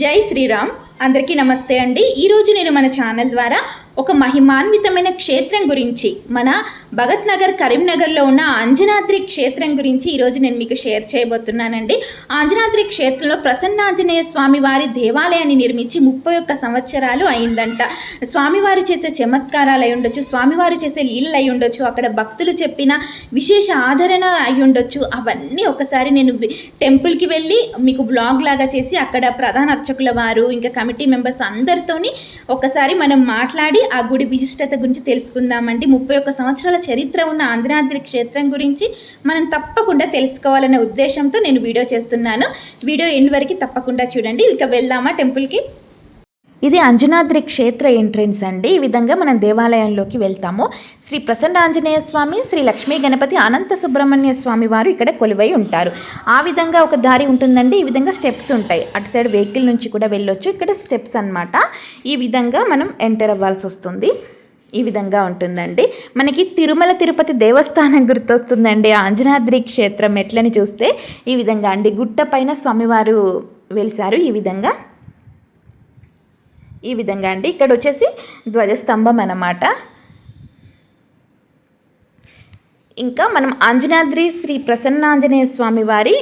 జై శ్రీరామ్. అందరికీ నమస్తే అండి. ఈరోజు నేను మన ఛానల్ ద్వారా ఒక మహిమాన్వితమైన క్షేత్రం గురించి మన భగత్ నగర్ కరీంనగర్లో ఉన్న అంజనాద్రి క్షేత్రం గురించి ఈరోజు నేను మీకు షేర్ చేయబోతున్నానండి. ఆంజనాద్రి క్షేత్రంలో ప్రసన్నాంజనేయ స్వామి వారి దేవాలయాన్ని నిర్మించి ముప్పై ఒక్క సంవత్సరాలు అయిందంట. స్వామివారు చేసే చమత్కారాలు అయి ఉండొచ్చు స్వామివారు చేసే లీలలు అయి ఉండొచ్చు అక్కడ భక్తులు చెప్పిన విశేష ఆదరణ అయి ఉండొచ్చు అవన్నీ ఒకసారి నేను టెంపుల్కి వెళ్ళి మీకు బ్లాగ్ లాగా చేసి అక్కడ ప్రధాన అర్చకుల వారు ఇంకా కమిటీ మెంబర్స్ అందరితోని ఒకసారి మనం మాట్లాడి ఆ గుడి విశిష్టత గురించి తెలుసుకుందామండి. ముప్పై ఒక్క సంవత్సరాల చరిత్ర ఉన్న ఆంధ్రాద్రి క్షేత్రం గురించి మనం తప్పకుండా తెలుసుకోవాలనే ఉద్దేశంతో నేను వీడియో చేస్తున్నాను. వీడియో ఎండ్ వరకు తప్పకుండా చూడండి. ఇక వెళ్దామా టెంపుల్కి? ఇది అంజనాద్రి క్షేత్ర ఎంట్రన్స్ అండి. ఈ విధంగా మనం దేవాలయంలోకి వెళ్తాము. శ్రీ ప్రసన్న ఆంజనేయ స్వామి శ్రీ లక్ష్మీ గణపతి అనంత సుబ్రహ్మణ్య స్వామి వారు ఇక్కడ కొలువై ఉంటారు. ఆ విధంగా ఒక దారి ఉంటుందండి. ఈ విధంగా స్టెప్స్ ఉంటాయి. అటు సైడ్ వెహికల్ నుంచి కూడా వెళ్ళొచ్చు. ఇక్కడ స్టెప్స్ అన్నమాట. ఈ విధంగా మనం ఎంటర్ అవ్వాల్సి వస్తుంది. ఈ విధంగా ఉంటుందండి. మనకి తిరుమల తిరుపతి దేవస్థానం గుర్తొస్తుందండి. ఆంజనాద్రి క్షేత్రం ఎట్లని చూస్తే ఈ విధంగా అండి. గుట్ట పైన స్వామివారు వెలిసారు. ఈ విధంగా ఈ విధంగా అండి. ఇక్కడ వచ్చేసి ధ్వజస్తంభం అన్నమాట. ఇంకా మనం ఆంజనాద్రి శ్రీ ప్రసన్నాంజనేయ స్వామి వారి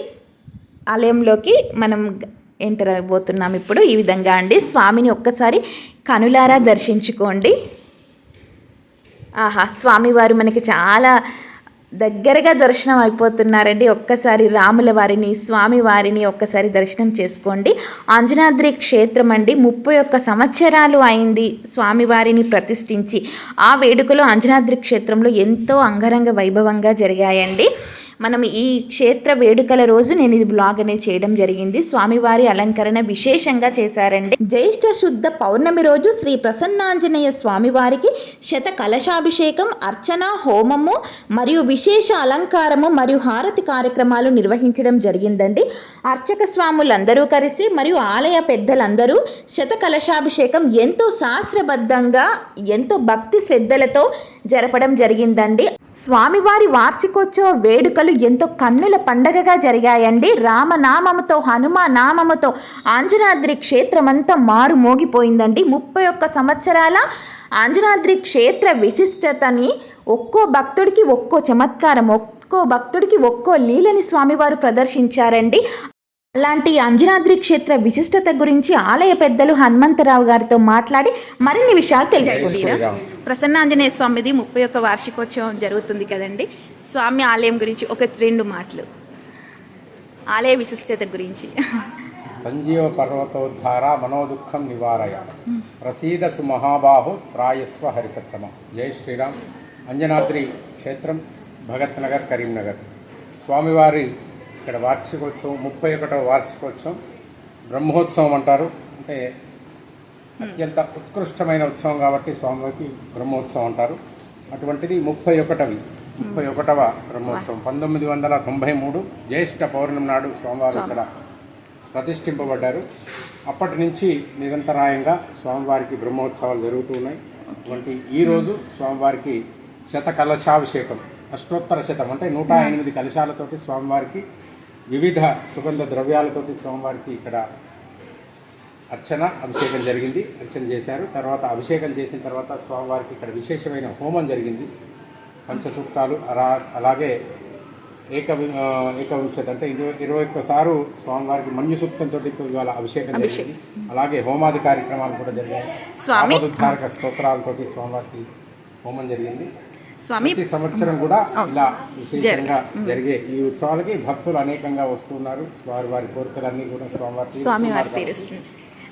ఆలయంలోకి మనం ఎంటర్ అయిపోతున్నాం ఇప్పుడు. ఈ విధంగా అండి. స్వామిని ఒక్కసారి కనులారా దర్శించుకోండి. ఆహా స్వామివారు మనకి చాలా దగ్గరగా దర్శనం అయిపోతున్నారండి. ఒక్కసారి రాముల వారిని స్వామి వారిని ఒక్కసారి దర్శనం చేసుకోండి. ఆంజనాద్రి క్షేత్రం అండి. ముప్పై ఒక్క సంవత్సరాలు అయింది స్వామివారిని ప్రతిష్ఠించి. ఆ వేడుకలు ఆంజనాద్రి క్షేత్రంలో ఎంతో అంగరంగ వైభవంగా జరిగాయండి. మనం ఈ క్షేత్ర వేడుకల రోజు నేను ఇది బ్లాగ్ అనేది చేయడం జరిగింది. స్వామివారి అలంకరణ విశేషంగా చేశారండి. జ్యేష్ఠ శుద్ధ పౌర్ణమి రోజు శ్రీ ప్రసన్నాంజనేయ స్వామివారికి శత కలశాభిషేకం అర్చన హోమము మరియు విశేష అలంకారము మరియు హారతి కార్యక్రమాలు నిర్వహించడం జరిగిందండి. అర్చక స్వాములందరూ కలిసి మరియు ఆలయ పెద్దలందరూ శత కలశాభిషేకం ఎంతో శాస్త్రబద్ధంగా ఎంతో భక్తి శ్రద్ధలతో జరపడం జరిగిందండి. స్వామివారి వార్షికోత్సవ వేడుకలు ఎంతో కన్నుల పండగగా జరిగాయండి. రామనామముతో హనుమానామముతో ఆంజనాద్రి క్షేత్రమంతా మారు మోగిపోయిందండి. ముప్పై ఒక్క సంవత్సరాల ఆంజనాద్రి క్షేత్ర విశిష్టతని ఒక్కో భక్తుడికి ఒక్కో చమత్కారం ఒక్కో భక్తుడికి ఒక్కో లీలని స్వామివారు ప్రదర్శించారండి. అలాంటి అంజనాద్రి క్షేత్ర విశిష్టత గురించి ఆలయ పెద్దలు హనుమంతరావు గారితో మాట్లాడి మరిన్ని విషయాలు తెలుసుకుంటారు ప్రసన్నాంజనేయ స్వామిది ముప్పై ఒక్క వార్షికోత్సవం జరుగుతుంది కదండి. స్వామి ఆలయం గురించి ఒక రెండు మాటలు. ఆలయ విశిష్టత గురించి. సంజీవ పర్వతోద్ధార మనోదుఃఖం నివారయ. ప్రసీద సుమహాబాహు త్రాయస్వ హరిసత్తమ జై శ్రీరామ్. అంజనాద్రి క్షేత్రం భగత్ నగర్ కరీంనగర్. స్వామివారి ఇక్కడ వార్షికోత్సవం ముప్పై ఒకటవ వార్షికోత్సవం బ్రహ్మోత్సవం అంటారు. అంటే అత్యంత ఉత్కృష్టమైన ఉత్సవం కాబట్టి స్వామివారికి బ్రహ్మోత్సవం అంటారు. అటువంటిది ముప్పై ఒకటవి. ముప్పై ఒకటవ బ్రహ్మోత్సవం. పంతొమ్మిది వందల తొంభై మూడు జ్యేష్ఠ పౌర్ణమి నాడు స్వామివారు ఇక్కడ ప్రతిష్ఠింపబడ్డారు. అప్పటి నుంచి నిరంతరాయంగా స్వామివారికి బ్రహ్మోత్సవాలు జరుగుతూ ఉన్నాయి. అటువంటి ఈరోజు స్వామివారికి శత కలశాభిషేకం అష్టోత్తర శతం అంటే నూట ఎనిమిది కలశాలతోటి స్వామివారికి వివిధ సుగంధ ద్రవ్యాలతోటి స్వామివారికి ఇక్కడ అర్చన అభిషేకం జరిగింది. అర్చన చేశారు. తర్వాత అభిషేకం చేసిన తర్వాత స్వామివారికి ఇక్కడ విశేషమైన హోమం జరిగింది. పంచసూక్తాలు అలా అలాగే ఏక ఏకవింశతి అంటే ఇరవై ఇరవై ఒక్కసారు స్వామివారికి మన్యు సూక్తంతో ఇవాళ అభిషేకం జరిగింది. అలాగే హోమాది కార్యక్రమాలు కూడా జరిగాయి. స్వామి. స్తోత్రాలతోటి స్వామివారికి హోమం జరిగింది. స్వామి. ప్రతి సంవత్సరం కూడా ఇలా విశేషంగా జరిగే ఈ ఉత్సవాలకి భక్తులు అనేకంగా వస్తున్నారు వారి వారి కోరికలన్నీ కూడా స్వామివారి స్వామివారి తీరుస్తుంది.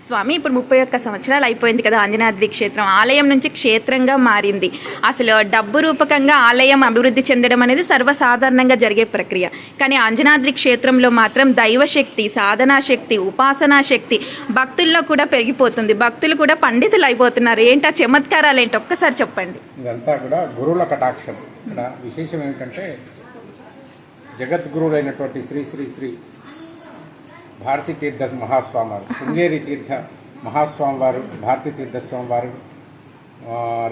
స్వామి ఇప్పుడు ముప్పై ఒక్క సంవత్సరాలు అయిపోయింది కదా ఆంజనాద్రి క్షేత్రం. ఆలయం నుంచి క్షేత్రంగా మారింది. అసలు డబ్బు రూపకంగా ఆలయం అభివృద్ధి చెందడం అనేది సర్వసాధారణంగా జరిగే ప్రక్రియ. కానీ ఆంజనాద్రి క్షేత్రంలో మాత్రం దైవశక్తి సాధనా శక్తి ఉపాసనా శక్తి భక్తుల్లో కూడా పెరిగిపోతుంది. భక్తులు కూడా పండితులు అయిపోతున్నారు ఏంటా చమత్కారాలు ఏంటి? ఒక్కసారి చెప్పండి. ఇదంతా కూడా గురువుల కటాక్షం. ఇక్కడ విశేషం ఏమిటంటే జగద్గురువులైనటువంటి శ్రీ శ్రీ శ్రీ భారతీ తీర్థ మహాస్వామి వారు శృంగేరి తీర్థ మహాస్వామి వారు భారతీ తీర్థ స్వామి వారు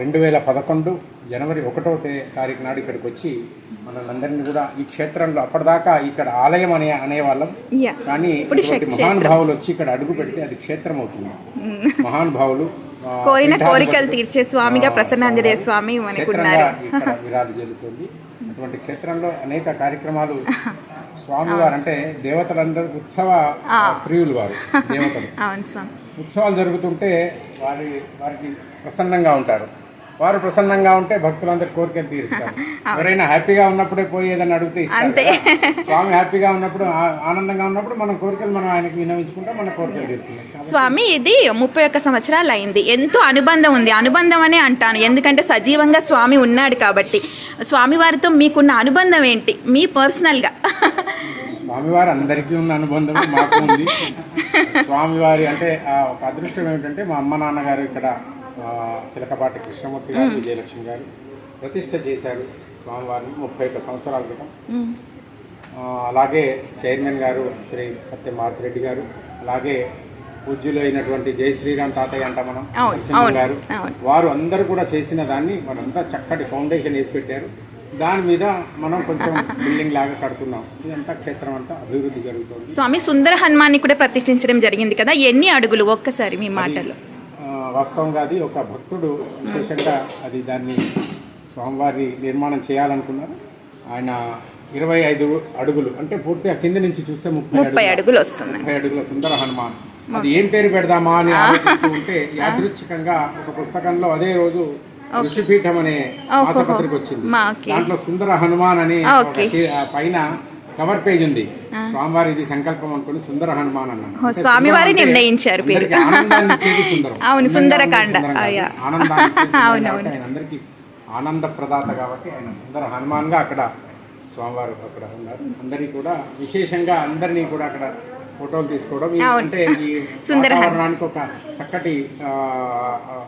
రెండు వేల పదకొండు జనవరి ఒకటో తారీఖు నాడు ఇక్కడికి వచ్చి మనల్ని కూడా ఈ క్షేత్రంలో అప్పటిదాకా ఇక్కడ ఆలయం అనే అనేవాళ్ళం. కానీ ఇటువంటి. మహానుభావులు వచ్చి ఇక్కడ అడుగు పెడితే అది క్షేత్రం అవుతుంది. మహానుభావులు కోరిన కోరికలు తీర్చే స్వామిగా ప్రసన్నాంజనేయ స్వామి మనకు క్షేత్రంగా ఉన్నారు ఇక్కడ విరాలు జరుగుతుంది. అటువంటి క్షేత్రంలో అనేక కార్యక్రమాలు స్వామివారు అంటే దేవతలందరూ ఉత్సవ ప్రియులు వారు దేవతలు. అవును స్వామి. ఉత్సవాలు జరుగుతుంటే వారి వారికి ప్రసన్నంగా ఉంటారు. వారు ప్రసన్నంగా ఉంటే భక్తులందరి కోరికలు తీరుస్తారు. ఎవరైనా హ్యాపీగా ఉన్నప్పుడే పోయి ఏదైనా అడిగితే అంతే. స్వామి హ్యాపీగా ఉన్నప్పుడు ఆనందంగా ఉన్నప్పుడు మన కోరికలు మనం ఆయనకి వినవించుకుంటే మన కోరికలు తీరుతున్నాయి కాబట్టి స్వామి ఇది ముప్పై ఒక్క సంవత్సరాలు అయింది. ఎంతో అనుబంధం ఉంది. అనుబంధం అనే అంటాను. ఎందుకంటే సజీవంగా స్వామి ఉన్నాడు కాబట్టి. స్వామి వారితో మీకున్న అనుబంధం ఏంటి? మీ పర్సనల్గా స్వామివారి అందరికీ ఉన్న అనుబంధం మాకు ఉంది. స్వామివారి అంటే ఆ ఒక అదృష్టం ఏమిటంటే మా అమ్మ నాన్నగారు ఇక్కడ చిలకపాటి కృష్ణమూర్తి గారు విజయలక్ష్మి గారు ప్రతిష్ట చేశారు స్వామివారిని ముప్పై ఒక్క సంవత్సరాల క్రితం. అలాగే చైర్మన్ గారు శ్రీ పత్తి మారుతిరెడ్డి గారు అలాగే పూజ్యులు అయినటువంటి జై శ్రీరామ్ తాతయ్య అంట మనం నరసింహ గారు. వారు అందరూ కూడా చేసిన దాన్ని వారంతా చక్కటి ఫౌండేషన్ వేసి పెట్టారు. దాని మీద మనం కొంచెం బిల్డింగ్ లాగా కడుతున్నాం. ఇదంతా క్షేత్రం అంతా అభివృద్ధి జరుగుతుంది. స్వామి సుందర హనుమాన్ని కూడా ప్రతిష్ఠించడం జరిగింది కదా? ఎన్ని అడుగులు ఒక్కసారి మీ మాటలు వాస్తవంగా అది ఒక భక్తుడు విశేషంగా అది దాన్ని స్వామివారి నిర్మాణం చేయాలనుకున్నారు. ఆయన ఇరవై ఐదు అడుగులు అంటే పూర్తిగా కింద నుంచి చూస్తే ముప్పై అడుగులు. వస్తుంది ముప్పై అడుగుల సుందర హనుమాన్. అది ఏం పేరు పెడదామా అని ఆలోచిస్తూ ఉంటే యాదృచ్ఛికంగా ఒక పుస్తకంలో అదే రోజు ఋషిపీఠం అనే మాసపత్రిక వచ్చింది దాంట్లో సుందర హనుమాన్ అని పైన కవర్ పేజ్ ఉంది. స్వామివారి ఇది సంకల్పం అనుకుని సుందర హనుమాన్ అన్నాను. స్వామివారి నిర్ణయించారు పేరు. అవును, సుందరకాండ. అందరికీ ఆనంద ప్రదాత కాబట్టి ఆయన సుందర హనుమాన్గా అక్కడ స్వామివారు అక్కడ ఉన్నారు. అందరికీ కూడా విశేషంగా అందరినీ కూడా అక్కడ ఫోటోలు తీసుకోవడం. ఈ- అవును. అంటే ఈ. వాతావరణానికి ఒక చక్కటి ఆ,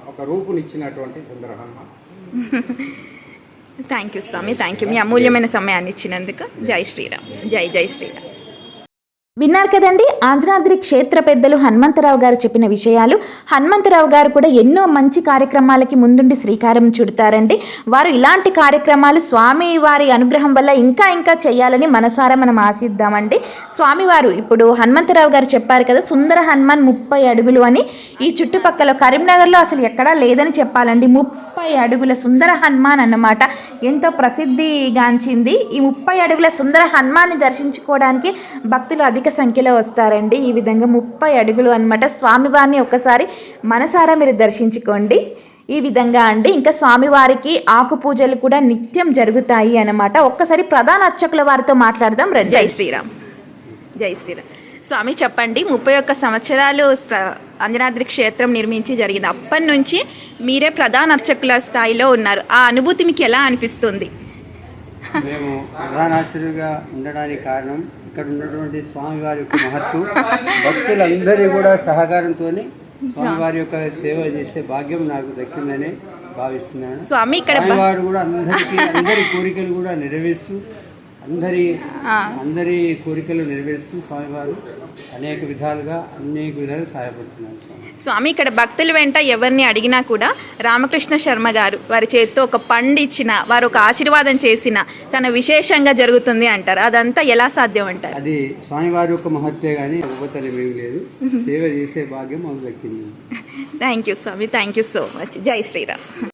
ఒక రూపునిచ్చినటువంటి సుందర హనుమాన్. థ్యాంక్ యూ స్వామి థ్యాంక్ యూ మీ అమూల్యమైన సమయాన్ని ఇచ్చినందుకు జై శ్రీరామ్. జై జై శ్రీరామ్. విన్నారు కదండి. ఆంజనాద్రి క్షేత్ర పెద్దలు హనుమంతరావు గారు చెప్పిన విషయాలు. హనుమంతరావు గారు కూడా ఎన్నో మంచి కార్యక్రమాలకి ముందుండి శ్రీకారం చుడతారండి. వారు ఇలాంటి కార్యక్రమాలు స్వామి వారి అనుగ్రహం వల్ల ఇంకా ఇంకా చేయాలని మనసారా మనం ఆశిద్దామండి. స్వామివారు ఇప్పుడు హనుమంతరావు గారు చెప్పారు కదా సుందర హనుమాన్ ముప్పై అడుగులు అని. ఈ చుట్టుపక్కల కరీంనగర్లో అసలు ఎక్కడా లేదని చెప్పాలండి. ముప్పై అడుగుల సుందర హనుమాన్ అన్నమాట. ఎంతో ప్రసిద్ధిగాంచింది ఈ ముప్పై అడుగుల సుందర హనుమాన్ని దర్శించుకోవడానికి భక్తులు అధిక సంఖ్యలో వస్తారండి. ఈ విధంగా ముప్పై అడుగులు అన్నమాట. స్వామివారిని ఒక్కసారి మనసారా మీరు దర్శించుకోండి. ఈ విధంగా అండి. ఇంకా స్వామివారికి ఆకు పూజలు కూడా నిత్యం జరుగుతాయి అన్నమాట. ఒక్కసారి ప్రధాన అర్చకుల వారితో మాట్లాడదాం. రండి. జై శ్రీరామ్. జై శ్రీరామ్. స్వామి చెప్పండి ముప్పై ఒక్క సంవత్సరాలు అంజనాద్రి క్షేత్రం నిర్మించి జరిగింది. అప్పటి నుంచి మీరే ప్రధాన అర్చకుల స్థాయిలో ఉన్నారు. ఆ అనుభూతి మీకు ఎలా అనిపిస్తుంది? మేము ప్రధానాశ్రులుగా ఉండడానికి కారణం ఇక్కడ ఉన్నటువంటి స్వామివారి యొక్క మహత్తు. భక్తులందరి కూడా సహకారంతో స్వామివారి యొక్క సేవ చేసే భాగ్యం నాకు దక్కిందని భావిస్తున్నాను. స్వామివారు కూడా అందరికీ అందరి కోరికలు కూడా నెరవేరుస్తూ అందరి. అందరి కోరికలు నెరవేరుస్తూ స్వామివారు అనేక విధాలుగా అనేక విధాలుగా సహాయపడుతున్నారు. స్వామి. ఇక్కడ భక్తుల వెంట ఎవరిని అడిగినా కూడా రామకృష్ణ శర్మ గారు వారి చేతితో ఒక పండు ఇచ్చిన వారు ఒక ఆశీర్వాదం చేసిన చాలా విశేషంగా జరుగుతుంది అంటారు. అదంతా ఎలా సాధ్యం అంటారు? అది స్వామివారి యొక్క మహత్తే కానీ ఏమి లేదు. సేవ చేసే భాగ్యం మాకు దక్కింది. థ్యాంక్ యూ స్వామి థ్యాంక్ యూ సో మచ్. జై శ్రీరామ్.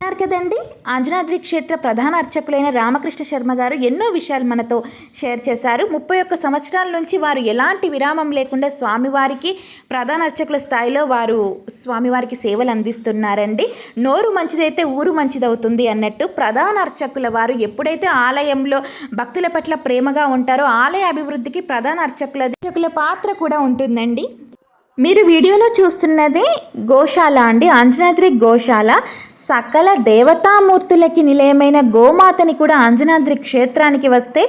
అన్నారు కదండి. ఆంజనాద్రి క్షేత్ర ప్రధాన అర్చకులైన రామకృష్ణ శర్మ గారు ఎన్నో విషయాలు మనతో షేర్ చేశారు. ముప్పై ఒక్క సంవత్సరాల నుంచి వారు ఎలాంటి విరామం లేకుండా స్వామివారికి ప్రధాన అర్చకుల స్థాయిలో వారు స్వామివారికి సేవలు అందిస్తున్నారండి. నోరు మంచిదైతే ఊరు మంచిదవుతుంది అన్నట్టు ప్రధాన అర్చకుల వారు ఎప్పుడైతే ఆలయంలో భక్తుల పట్ల ప్రేమగా ఉంటారో ఆలయ అభివృద్ధికి ప్రధాన అర్చకుల అర్చకుల పాత్ర కూడా ఉంటుందండి. మీరు వీడియోలో చూస్తున్నది గోశాల అండి. ఆంజనాద్రి గోశాల. సకల దేవతామూర్తులకి నిలయమైన గోమాతని కూడా ఆంజనాద్రి క్షేత్రానికి వస్తే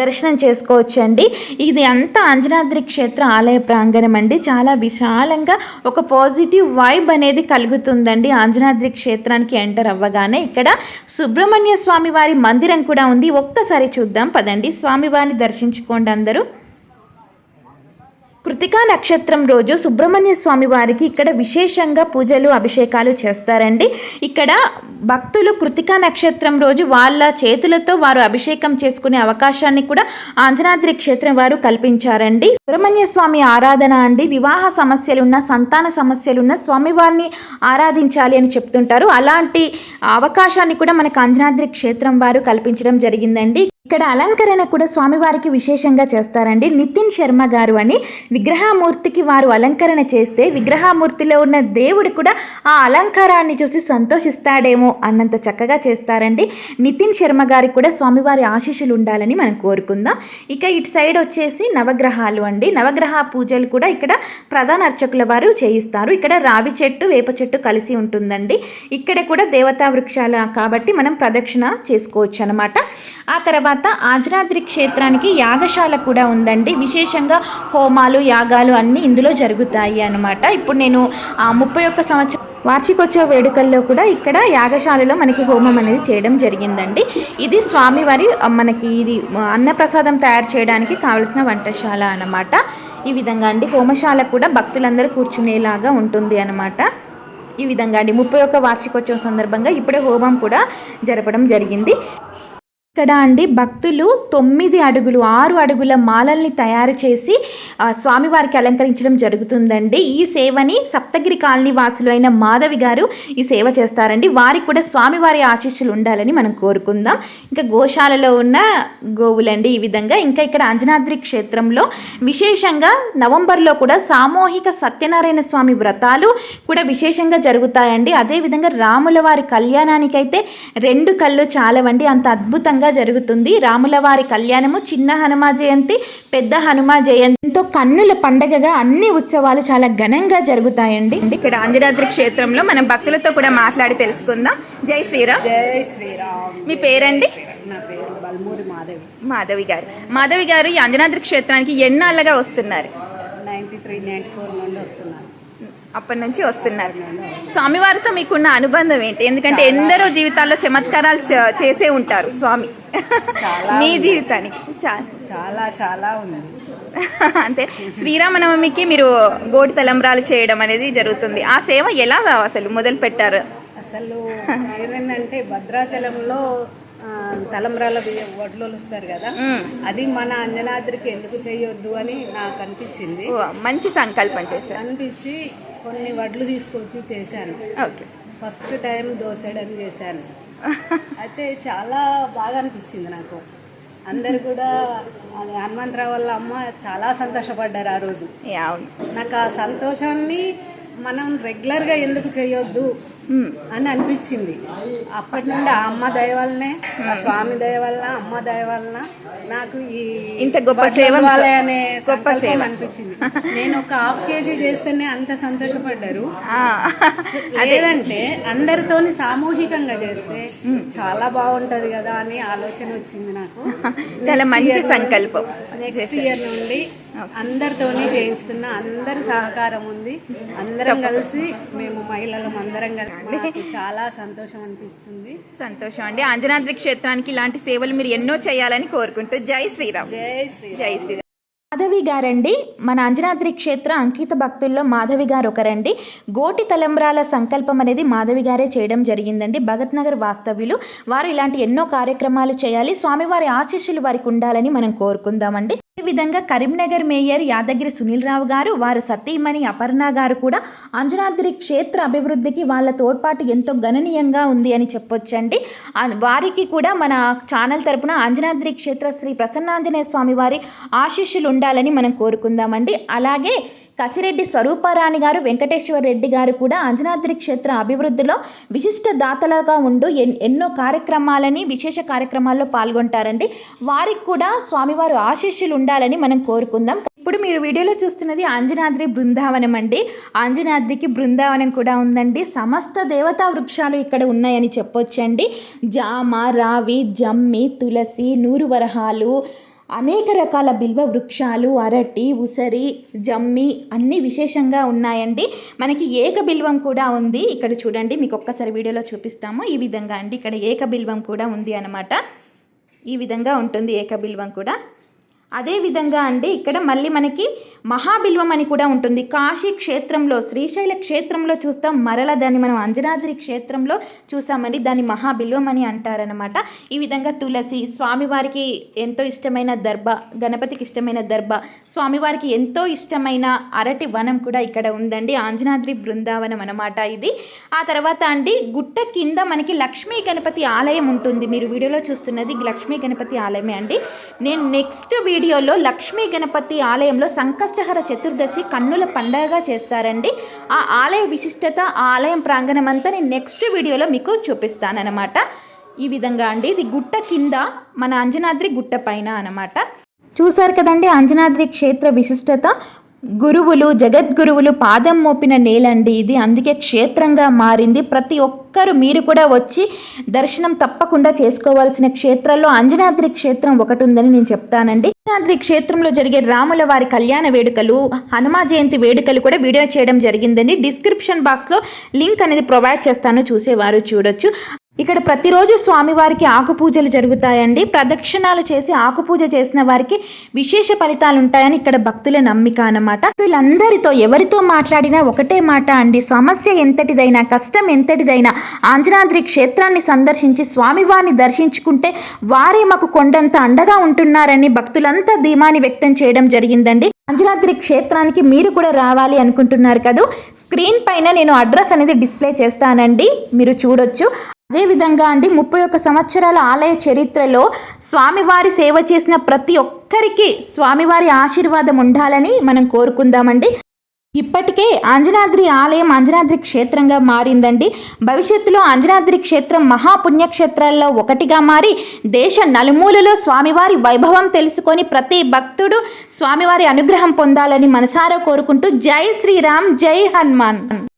దర్శనం చేసుకోవచ్చండి. ఇది అంతా అంజనాద్రి క్షేత్ర ఆలయ ప్రాంగణం అండి. చాలా విశాలంగా ఒక పాజిటివ్ వైబ్ అనేది కలుగుతుందండి. ఆంజనాద్రి క్షేత్రానికి ఎంటర్ అవ్వగానే ఇక్కడ సుబ్రహ్మణ్య స్వామి వారి మందిరం కూడా ఉంది. ఒక్కసారి చూద్దాం. పదండి. స్వామివారిని దర్శించుకోండి అందరూ. కృతికా నక్షత్రం రోజు సుబ్రహ్మణ్య స్వామి వారికి ఇక్కడ విశేషంగా పూజలు అభిషేకాలు చేస్తారండి. ఇక్కడ భక్తులు కృతికా నక్షత్రం రోజు వాళ్ళ చేతులతో వారు అభిషేకం చేసుకునే అవకాశాన్ని కూడా ఆంజనాద్రి క్షేత్రం వారు కల్పించారండి. సుబ్రహ్మణ్య స్వామి ఆరాధన అండి. వివాహ సమస్యలున్న సంతాన సమస్యలున్న స్వామివారిని ఆరాధించాలి అని చెప్తుంటారు. అలాంటి అవకాశాన్ని కూడా మనకు ఆంజనాద్రి క్షేత్రం వారు కల్పించడం జరిగిందండి. ఇక్కడ అలంకరణ కూడా స్వామివారికి విశేషంగా చేస్తారండి. నితిన్ శర్మ గారు అని విగ్రహమూర్తికి వారు అలంకరణ చేస్తే విగ్రహమూర్తిలో ఉన్న దేవుడు కూడా ఆ అలంకారాన్ని చూసి సంతోషిస్తాడేమో అన్నంత చక్కగా చేస్తారండి. నితిన్ శర్మ గారికి కూడా స్వామివారి ఆశీస్సులు ఉండాలని మనం కోరుకుందాం. ఇక ఇటు సైడ్ వచ్చేసి నవగ్రహాలు అండి. నవగ్రహ పూజలు కూడా ఇక్కడ ప్రధాన అర్చకుల వారు చేయిస్తారు. ఇక్కడ రావి చెట్టు వేప చెట్టు కలిసి ఉంటుందండి. ఇక్కడ కూడా దేవతా వృక్షాలు కాబట్టి మనం ప్రదక్షిణ చేసుకోవచ్చు అనమాట ఆ తర్వాత ఆజరాద్రి క్షేత్రానికి యాగశాల కూడా ఉందండి. విశేషంగా హోమాలు యాగాలు అన్నీ ఇందులో జరుగుతాయి అన్నమాట. ఇప్పుడు నేను ముప్పై ఒక్క సంవత్సరం వార్షికోత్సవ వేడుకల్లో కూడా ఇక్కడ యాగశాలలో మనకి హోమం అనేది చేయడం జరిగిందండి. ఇది స్వామివారి మనకి ఇది అన్నప్రసాదం తయారు చేయడానికి కావలసిన వంటశాల అన్నమాట. ఈ విధంగా అండి హోమశాల కూడా భక్తులందరూ కూర్చునేలాగా ఉంటుంది అనమాట ఈ విధంగా అండి ముప్పై ఒక్క వార్షికోత్సవం సందర్భంగా ఇప్పుడే హోమం కూడా జరపడం జరిగింది. ఇక్కడ అండి భక్తులు తొమ్మిది అడుగులు ఆరు అడుగుల మాలల్ని తయారు చేసి స్వామివారికి అలంకరించడం జరుగుతుందండి. ఈ సేవని సప్తగిరి కాలనీ వాసులు అయిన మాధవి గారు ఈ సేవ చేస్తారండి. వారికి కూడా స్వామివారి ఆశీస్సులు ఉండాలని మనం కోరుకుందాం. ఇంకా గోశాలలో ఉన్న గోవులండి ఈ విధంగా. ఇంకా ఇక్కడ అంజనాద్రి క్షేత్రంలో విశేషంగా నవంబర్లో కూడా సామూహిక సత్యనారాయణ స్వామి వ్రతాలు కూడా విశేషంగా జరుగుతాయండి. అదేవిధంగా రాముల వారి కళ్యాణానికైతే రెండు కళ్ళు చాలవండి. అంత అద్భుతంగా జరుగుతుంది. రాముల వారి కళ్యాణము చిన్న హనుమ జయంతి పెద్ద హనుమ జయంతితో కన్నుల పండగగా అన్ని ఉత్సవాలు చాలా ఘనంగా జరుగుతాయండి. ఇక్కడ ఆంజనాద్రి క్షేత్రంలో మనం భక్తులతో కూడా మాట్లాడి తెలుసుకుందాం. జై శ్రీరామ్. జై శ్రీరామ్. మీ పేరండి? నా పేరు బల్మూరి మాధవి. మాధవి గారు. మాధవి గారు ఈ అంజనాద్రి క్షేత్రానికి ఎన్నాళ్ళగా వస్తున్నారు? నైంటీ త్రీ నైంటీ ఫోర్ నుండి వస్తున్నాను అప్పటి నుంచి వస్తున్నారు. స్వామివారితో మీకున్న అనుబంధం ఏంటి? ఎందుకంటే ఎందరో జీవితాల్లో చమత్కారాలు చేసే ఉంటారు స్వామి. మీ జీవితానికి. చాలా చాలా చాలా ఉంది. అంతే. శ్రీరామనవమికి మీరు గోడి తలంబ్రాలు చేయడం అనేది జరుగుతుంది. ఆ సేవ ఎలా అసలు మొదలు పెట్టారు అసలు ఏమైందంటే భద్రాచలంలో తలంబ్రాల బియ్యం వడ్లు వస్తారు కదా అది మన అంజనాద్రికి ఎందుకు చేయొద్దు అని నాకు అనిపించింది. మంచి సంకల్పం చేశారు. అనిపించి కొన్ని వడ్లు తీసుకొచ్చి చేశాను. ఓకే. ఫస్ట్ టైం దోసెడని చేశాను. అయితే చాలా బాగా అనిపించింది నాకు. అందరు కూడా హనుమంతరావు వాళ్ళ అమ్మ చాలా సంతోషపడ్డారు ఆ రోజు. నాకు ఆ సంతోషాన్ని మనం రెగ్యులర్గా ఎందుకు చేయొద్దు. అని అనిపించింది. అప్పటి నుండి ఆ అమ్మ దయ వల్లనే ఆ స్వామి దయ వల్ల అమ్మ దయ వలన నాకు ఈ ఇంత గొప్ప సేవ అనే గొప్ప సేవ. అనిపించింది. నేను ఒక హాఫ్ కేజీ చేస్తేనే అంత సంతోషపడ్డారు. లేదంటే అందరితోని సామూహికంగా చేస్తే చాలా బాగుంటది కదా అని ఆలోచన వచ్చింది నాకు. చాలా మంచి సంకల్పం. నెక్స్ట్ ఇయర్ నుండి అందరితోని చేయిస్తున్నా అందరి సహకారం ఉంది. అందరం కలిసి మేము మహిళలం అందరం కలిసి మాకు చాలా సంతోషం అనిపిస్తుంది. సంతోషం అండి. ఆంజనాద్రి క్షేత్రానికి ఇలాంటి సేవలు మీరు ఎన్నో చేయాలని కోరుకుంటూ జై శ్రీరామ్. జై శ్రీ జై శ్రీరామ్. మాధవి గారండి. మన అంజనాద్రి క్షేత్ర అంకిత భక్తుల్లో మాధవి గారు ఒకరండి. గోటి తలంబ్రాల సంకల్పం అనేది మాధవి గారే చేయడం జరిగిందండి. భగత్ నగర్ వాస్తవ్యులు. వారు ఇలాంటి ఎన్నో కార్యక్రమాలు చేయాలి. స్వామివారి ఆశీస్సులు వారికి ఉండాలని మనం కోరుకుందామండి. ఈ విధంగా కరీంనగర్ మేయర్ యాదగిరి సునీల్ రావు గారు వారు సతీమణి అపర్ణ గారు కూడా అంజనాద్రి క్షేత్ర అభివృద్ధికి వాళ్ళ తోడ్పాటు ఎంతో గణనీయంగా ఉంది అని చెప్పొచ్చండి. వారికి కూడా మన ఛానల్ తరపున అంజనాద్రి క్షేత్ర శ్రీ ప్రసన్నాంజనేయ స్వామి వారి ఆశీస్సులు ఉండాలని మనం కోరుకుందామండి. అలాగే కసిరెడ్డి స్వరూపారాణి గారు వెంకటేశ్వర రెడ్డి గారు కూడా అంజనాద్రి క్షేత్ర అభివృద్ధిలో విశిష్ట దాతలుగా ఉండు ఎన్ ఎన్నో కార్యక్రమాలని విశేష కార్యక్రమాల్లో పాల్గొంటారండి. వారికి కూడా స్వామివారు ఆశీస్సులు ఉండాలని మనం కోరుకుందాం. ఇప్పుడు మీరు వీడియోలో చూస్తున్నది ఆంజనాద్రి బృందావనం అండి. ఆంజనాద్రికి బృందావనం కూడా ఉందండి. సమస్త దేవతా వృక్షాలు ఇక్కడ ఉన్నాయని చెప్పొచ్చండి. జామ రావి జమ్మి తులసి నూరు వరహాలు అనేక రకాల బిల్వ వృక్షాలు అరటి ఉసరి జమ్మి అన్నీ విశేషంగా ఉన్నాయండి. మనకి ఏక బిల్వం కూడా ఉంది. ఇక్కడ చూడండి మీకు ఒక్కసారి వీడియోలో చూపిస్తాము. ఈ విధంగా అండి ఇక్కడ ఏక బిల్వం కూడా ఉంది అన్నమాట. ఈ విధంగా ఉంటుంది ఏక బిల్వం కూడా. అదే విధంగా అండి ఇక్కడ మళ్ళీ మనకి మహాబిల్వం అని కూడా ఉంటుంది. కాశీ క్షేత్రంలో శ్రీశైల క్షేత్రంలో చూస్తాం. మరల దాన్ని మనం అంజనాద్రి క్షేత్రంలో చూసామండి. దాన్ని మహాబిల్వం అని అంటారనమాట ఈ విధంగా తులసి స్వామివారికి ఎంతో ఇష్టమైన దర్భ గణపతికి ఇష్టమైన దర్భ స్వామివారికి ఎంతో ఇష్టమైన అరటి వనం కూడా ఇక్కడ ఉందండి. ఆంజనాద్రి బృందావనం అనమాట ఇది. ఆ తర్వాత అండి గుట్ట కింద మనకి లక్ష్మీ గణపతి ఆలయం ఉంటుంది. మీరు వీడియోలో చూస్తున్నది లక్ష్మీ గణపతి ఆలయమే అండి. నేను నెక్స్ట్ వీడియోలో లక్ష్మీ గణపతి ఆలయంలో సంకష్టహర చతుర్దశి కన్నుల పండగగా చేస్తారండి. ఆ ఆలయ విశిష్టత ఆ ఆలయం ప్రాంగణం అంతా నేను నెక్స్ట్ వీడియోలో మీకు చూపిస్తానన్నమాట. ఈ విధంగా అండి. ఇది గుట్ట కింద మన అంజనాద్రి గుట్ట పైన అనమాట చూశారు కదండి అంజనాద్రి క్షేత్ర విశిష్టత. గురువులు జగద్గురువులు పాదం మోపిన నేలండి ఇది. అందుకే క్షేత్రంగా మారింది. ప్రతి ఒక్కరు మీరు కూడా వచ్చి దర్శనం తప్పకుండా చేసుకోవాల్సిన క్షేత్రాల్లో అంజనాద్రి క్షేత్రం ఒకటి ఉందని నేను చెప్తానండి. అంజనాద్రి క్షేత్రంలో జరిగే రాముల వారి కళ్యాణ వేడుకలు హనుమా జయంతి వేడుకలు కూడా వీడియో చేయడం జరిగిందండి. డిస్క్రిప్షన్ బాక్స్లో లింక్ అనేది ప్రొవైడ్ చేస్తాను చూసేవారు చూడొచ్చు. ఇక్కడ ప్రతిరోజు స్వామివారికి ఆకుపూజలు జరుగుతాయండి. ప్రదక్షిణాలు చేసి ఆకుపూజ చేసిన వారికి విశేష ఫలితాలు ఉంటాయని ఇక్కడ భక్తుల నమ్మిక అన్నమాట. వీళ్ళందరితో ఎవరితో మాట్లాడినా ఒకటే మాట అండి. సమస్య ఎంతటిదైనా కష్టం ఎంతటిదైనా ఆంజనాద్రి క్షేత్రాన్ని సందర్శించి స్వామివారిని దర్శించుకుంటే వారే మాకు కొండంత అండగా ఉంటున్నారని భక్తులంతా ధీమాని వ్యక్తం చేయడం జరిగిందండి. అంజనాద్రి క్షేత్రానికి మీరు కూడా రావాలి అనుకుంటున్నారు కదా? స్క్రీన్ పైన నేను అడ్రస్ అనేది డిస్ప్లే చేస్తానండి. మీరు చూడొచ్చు. అదేవిధంగా అండి ముప్పై ఒక్క సంవత్సరాల ఆలయ చరిత్రలో స్వామివారి సేవ చేసిన ప్రతి ఒక్కరికి స్వామివారి ఆశీర్వాదం ఉండాలని మనం కోరుకుందామండి. ఇప్పటికే అంజనాద్రి ఆలయం అంజనాద్రి క్షేత్రంగా మారిందండి. భవిష్యత్తులో అంజనాద్రి క్షేత్రం మహాపుణ్యక్షేత్రాల్లో ఒకటిగా మారి దేశ నలుమూలలో స్వామివారి వైభవం తెలుసుకొని ప్రతి భక్తుడు స్వామివారి అనుగ్రహం పొందాలని మనసారా కోరుకుంటూ జై శ్రీరామ్ జై హనుమాన్.